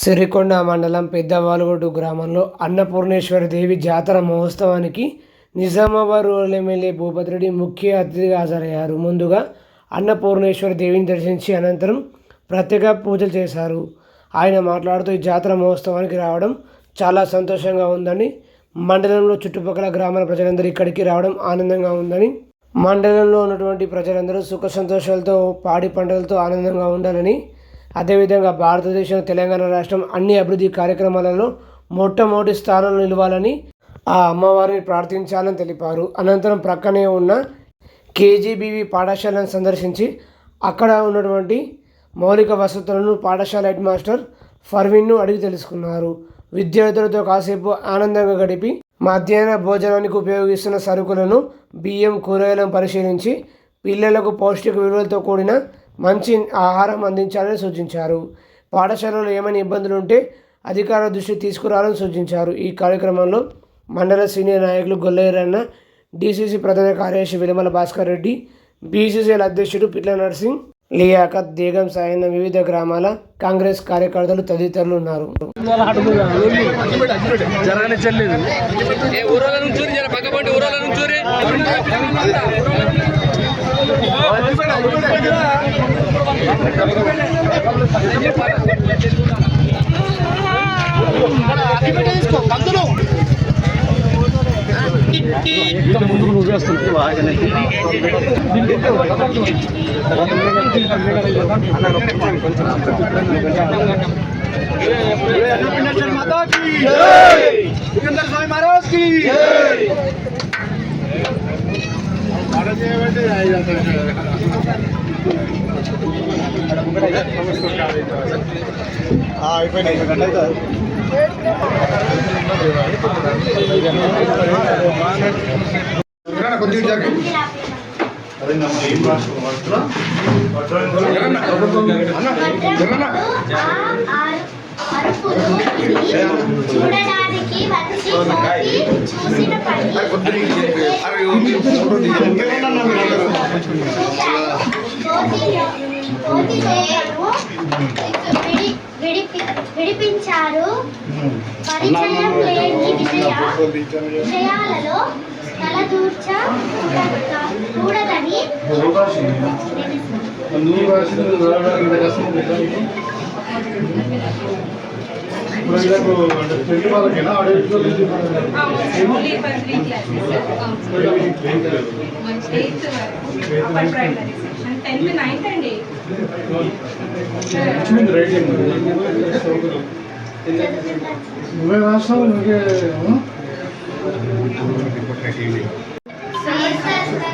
సిరికొండ మండలం పెద్దవాలుగొడ్డు గ్రామంలో అన్నపూర్ణేశ్వరి దేవి జాతర మహోత్సవానికి నిజామాబాద్ రూరల్ ఎమ్మెల్యే భూపతి రెడ్డి ముఖ్య అతిథిగా హాజరయ్యారు. ముందుగా అన్నపూర్ణేశ్వరి దేవిని దర్శించి అనంతరం ప్రత్యేక పూజలు చేశారు. ఆయన మాట్లాడుతూ ఈ జాతర మహోత్సవానికి రావడం చాలా సంతోషంగా ఉందని మండలంలో చుట్టుపక్కల గ్రామాల ప్రజలందరూ ఇక్కడికి రావడం ఆనందంగా ఉందని మండలంలో ఉన్నటువంటి ప్రజలందరూ సుఖ సంతోషాలతో పాడి పంటలతో ఆనందంగా ఉండాలని అదేవిధంగా భారతదేశం తెలంగాణ రాష్ట్రం అన్ని అభివృద్ధి కార్యక్రమాలలో మొట్టమొదటి స్థానంలో నిలవాలని ఆ అమ్మవారిని ప్రార్థించాలని తెలిపారు. అనంతరం ప్రక్కనే ఉన్న కేజీబీవి పాఠశాలను సందర్శించి అక్కడ ఉన్నటువంటి మౌలిక వసతులను పాఠశాల హెడ్ మాస్టర్ ఫర్విన్ను అడిగి తెలుసుకున్నారు. విద్యార్థులతో కాసేపు ఆనందంగా గడిపి మధ్యాహ్న భోజనానికి ఉపయోగిస్తున్న సరుకులను బియ్యం కూరగాయలను పరిశీలించి పిల్లలకు పౌష్టిక విలువలతో కూడిన మంచి ఆహారం అందించాలని సూచించారు. పాఠశాలలో ఏమైనా ఇబ్బందులు ఉంటే అధికార దృష్టి తీసుకురావాలని సూచించారు. ఈ కార్యక్రమంలో మండల సీనియర్ నాయకులు గొల్లయ్యరన్న డీసీసీ ప్రధాన కార్యదర్శి విలమల భాస్కర్ రెడ్డి బీసీసీఎల్ అధ్యక్షుడు పిట్ల నర్సింగ్ లియాఖత్ దేగం సాయన వివిధ గ్రామాల కాంగ్రెస్ కార్యకర్తలు తదితరులు ఉన్నారు. నుంచి ముందుకు నువ్వు వేస్తుంది బాగానే మాతా స్వామి మహారాజ్కి ఆడ చేయబట్టి అయిపోయినాయి కొద్దిగా రాష్ట్రం చూడడానికి వచ్చి చూసిన విడిపించారు. పరిచయం లేని విజయ విషయాలలో తలదూర్చ కూడదని రాసిన పెళ్ళి వాళ్ళకేనా primary section tenth ninth and. నువ్వే రాస్తావు నువ్వే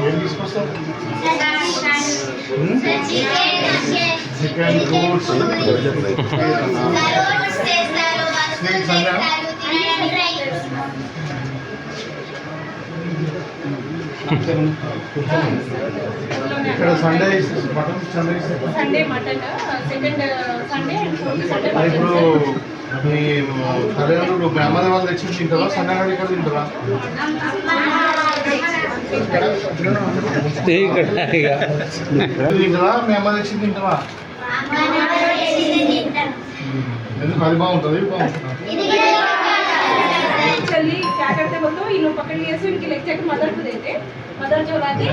ఏం తీసుకొస్తావు చికెన్ రూట్స్ ఇక్కడ Sunday mutton Sunday Sunday mutton second Sunday and fourth Sunday మరి ఇప్పుడు మీ తల్లిదండ్రులు మీ అమ్మ వాళ్ళు తెచ్చి తింటారా? సండే నాడు ఇక్కడ తింటారా? తింటారా? మీ అమ్మ తెచ్చి తింటారా ఎందుకు? అది బాగుంటుంది బాగుంటుందా? ಆಟಾಡ್ತಾ ಬಂದು ಇನ್ನು ಪಕ್ಕಳಿಯಸ್ ಇನ್ಗೆ ಲೆಕ್ಚರ್ మొదలుదైతే మదర్ జోలాది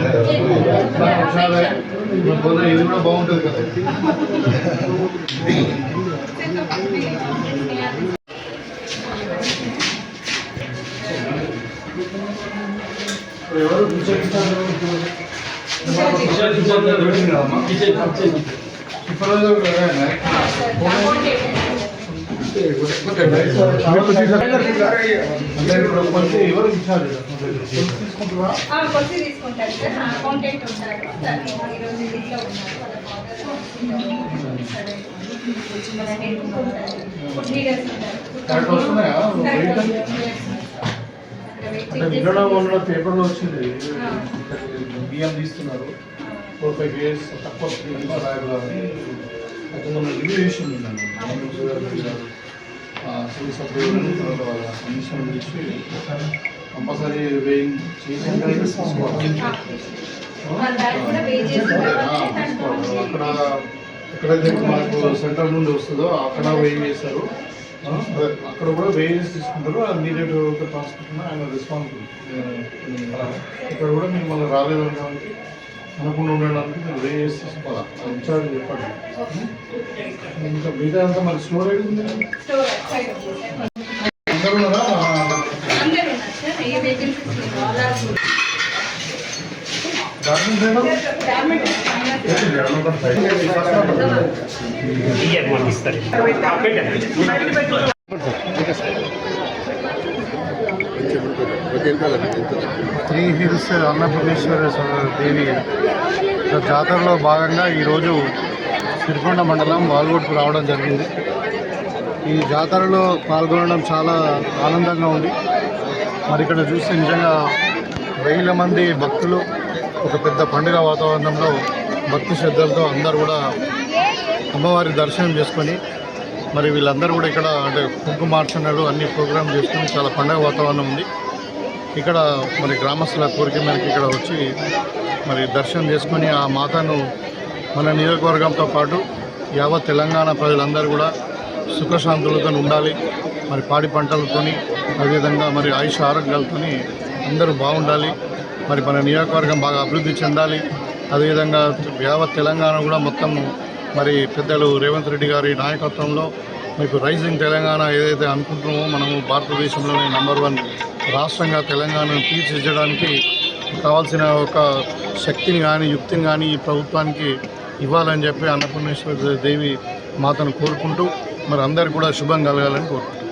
ఎవరు kitchen kitchen kitchen kitchen kitchen తీసుకుంటారా సార్. అకౌంటెంట్ ఉంటారు. ఈరోజు ఇంట్లో అంటే వినడం వల్ల పేపర్లో వచ్చింది. బియ్యం తీస్తున్నారు. ఫోర్ ఫైవ్ ఇయర్స్ తక్కువ రాయగలరు. అయితే మొన్న రివ్యూ చేసింది నేను సివిల్ సభ్యులు తర్వాత వాళ్ళ కమిషన్ ఇచ్చి కంపల్సరీ వేయింగ్ చేసి అక్కడ ఎక్కడైతే మనకు సెంటర్ నుండి వస్తుందో అక్కడ వెయ్యి వేస్తారు ఆ, అక్కడ కూడా వెయ్యి తీసుకుంటారు. ఇమీడియట్ ట్రాన్స్పోర్ట్ ఆయన రెస్పాన్సిబుల్. ఇక్కడ కూడా మీరు మళ్ళీ రాలేదనడానికి అనకుండా ఉండడానికి మీరు వెయ్యి వేసి తీసుకోవాలా ఇన్ఛార్జ్ చెప్పండి. ఇంకా మిగతా అంతా మరి స్టోర్ అయ్యి ఉంది? అందరూ ఉన్నారా? త్రీ హిల్స్ అన్నపూర్ణేశ్వర దేవి జాతరలో భాగంగా ఈరోజు సిరికొండ మండలం వాల్గొట్టుకు రావడం జరిగింది. ఈ జాతరలో పాల్గొనడం చాలా ఆనందంగా ఉంది. మరి ఇక్కడ చూస్తే నిజంగా వేల మంది భక్తులు ఒక పెద్ద పండుగ వాతావరణంలో భక్తి శ్రద్ధలతో అందరూ కూడా అమ్మవారి దర్శనం చేసుకొని మరి వీళ్ళందరూ కూడా ఇక్కడ అంటే కుంకుమార్చనలు అన్ని ప్రోగ్రామ్ చేసుకుని చాలా పండుగ వాతావరణం ఉంది. ఇక్కడ మరి గ్రామస్తుల కోరిక మేరకు ఇక్కడ వచ్చి మరి దర్శనం చేసుకొని ఆ మాతను మన నియోజకవర్గంతో పాటు యావత్ తెలంగాణ ప్రజలందరూ కూడా సుఖశాంతులతో ఉండాలి. మరి పాడి పంటలతోని అదేవిధంగా మరి ఆయుష ఆరోగ్యాలతోని అందరూ బాగుండాలి. మరి మన నియోజకవర్గం బాగా అభివృద్ధి చెందాలి. అదేవిధంగా యావత్ తెలంగాణ కూడా మొత్తం మరి పెద్దలు రేవంత్ రెడ్డి గారి నాయకత్వంలో మీకు రైజింగ్ తెలంగాణ ఏదైతే అనుకుంటున్నామో మనము భారతదేశంలోనే నెంబర్ వన్ రాష్ట్రంగా తెలంగాణను తీర్చిదిద్దడానికి కావాల్సిన ఒక శక్తిని కానీ యుక్తిని కానీ ఈ ప్రభుత్వానికి ఇవ్వాలని చెప్పి అన్నపూర్ణేశ్వర దేవి మాతను కోరుకుంటూ మరి అందరికీ కూడా శుభం కలగాలని కోరుకుంటున్నాను